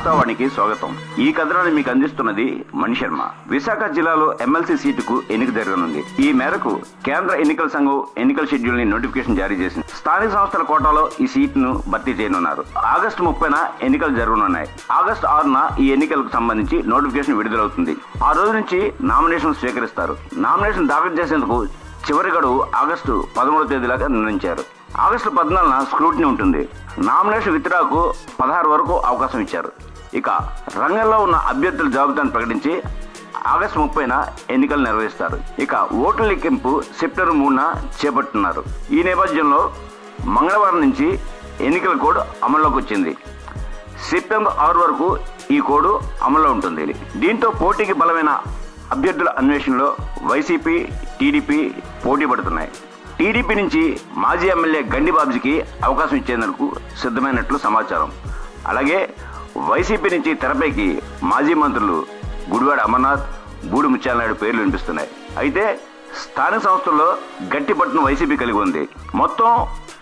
ప్రజావాణికి స్వాగతం. ఈ కథనాన్ని మీకు అందిస్తున్నది మణిశర్మ విశాఖ జిల్లాలో ఎమ్మెల్సీ సీటుకు ఎన్నిక జరగనుంది. ఈ మేరకు కేంద్ర ఎన్నికల సంఘం ఎన్నికల షెడ్యూల్ని నోటిఫికేషన్ జారీ చేసింది. స్థానిక సంస్థల కోటాలో ఈ సీటును భర్తీ చేయనున్నారు. ఆగస్టు ముప్పైన ఎన్నికలు జరగనున్నాయి. ఆగస్టు ఆరున ఈ ఎన్నికలకు సంబంధించి నోటిఫికేషన్ విడుదలవుతుంది. ఆ రోజు నుంచి నామినేషన్ స్వీకరిస్తారు. నామినేషన్ దాఖలు చేసేందుకు చివరి గడువు ఆగస్టు పదమూడో తేదీలాగా నిర్ణయించారు. ఆగస్టు పద్నాలుగున స్క్రూటినీ ఉంటుంది. నామినేషన్ విత్డ్రాకు పదహారు వరకు అవకాశం ఇచ్చారు. ఇక రంగంలో ఉన్న అభ్యర్థుల జాబితాను ప్రకటించి ఆగస్టు ముప్పైన ఎన్నికలు నిర్వహిస్తారు. ఇక ఓట్ల లెక్కింపు సెప్టెంబర్ మూడున చేపట్టున్నారు ఈ నేపథ్యంలో మంగళవారం నుంచి ఎన్నికల కోడ్ అమల్లోకి వచ్చింది. సెప్టెంబర్ ఆరు వరకు ఈ కోడ్ అమల్లో ఉంటుంది. దీంతో పోటీకి బలమైన అభ్యర్థుల అన్వేషణలో వైసీపీ టీడీపీ పోటీ పడుతున్నాయి. టీడీపీ నుంచి మాజీ ఎమ్మెల్యే గండి బాబ్జీకి అవకాశం ఇచ్చేందుకు సిద్ధమైనట్లు సమాచారం. అలాగే వైసీపీ నుంచి తెరపైకి మాజీ మంత్రులు గుడివాడ అమర్నాథ్ బూడి ముత్యాలనాయుడు పేర్లు వినిపిస్తున్నాయి. అయితే స్థానిక సంస్థల్లో గట్టి పట్టును వైసీపీ కలిగి ఉంది. మొత్తం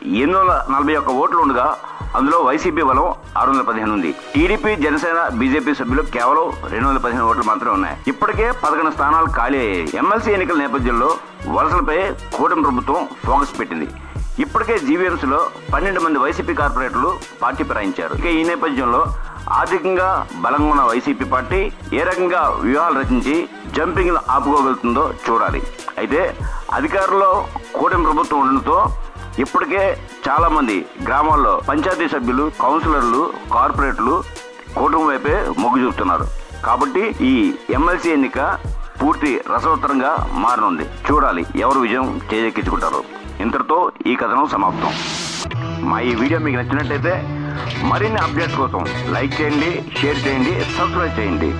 ఎనిమిది వందల నలభై ఒక్క ఓట్లు ఉండగా అందులో వైసీపీ బలం ఆరు వందల పదిహేను ఉంది. టీడీపీ జనసేన బీజేపీ సభ్యులు కేవలం రెండు వందల పదిహేను ఓట్లు మాత్రమే ఉన్నాయి. ఇప్పటికే పదకొండు స్థానాలు ఖాళీ అయ్యాయి. ఎమ్మెల్సీ ఎన్నికల నేపథ్యంలో వలసలపై కూటమి ప్రభుత్వం ఫోకస్ పెట్టింది. ఇప్పటికే జీవీఎంసీలో పన్నెండు మంది వైసీపీ కార్పొరేటర్లు పార్టీ ఫిరాయించారు. ఇక ఈ నేపథ్యంలో ఆర్థికంగా బలంగా ఉన్న వైసీపీ పార్టీ ఏ రకంగా వ్యూహాలు రచించి జంపింగ్ ఆపుకోగలుగుతుందో చూడాలి. అయితే అధికారంలో కూటమి ప్రభుత్వం ఉండడంతో ఇప్పటికే చాలా మంది గ్రామాల్లో పంచాయతీ సభ్యులు కౌన్సిలర్లు కార్పొరేట్లు కూటమి వైపే మొగ్గు చూపుతున్నారు. కాబట్టి ఈ ఎమ్మెల్సీ ఎన్నిక పూర్తి రసవత్తరంగా మారనుంది. చూడాలి ఎవరు విజయం చేజెక్కించుకుంటారు. ఇంతటితో ఈ కథనం సమాప్తం. మా ఈ వీడియో మీకు నచ్చినట్టయితే మరిన్ని అప్డేట్స్ కోసం లైక్ చేయండి షేర్ చేయండి సబ్స్క్రైబ్ చేయండి.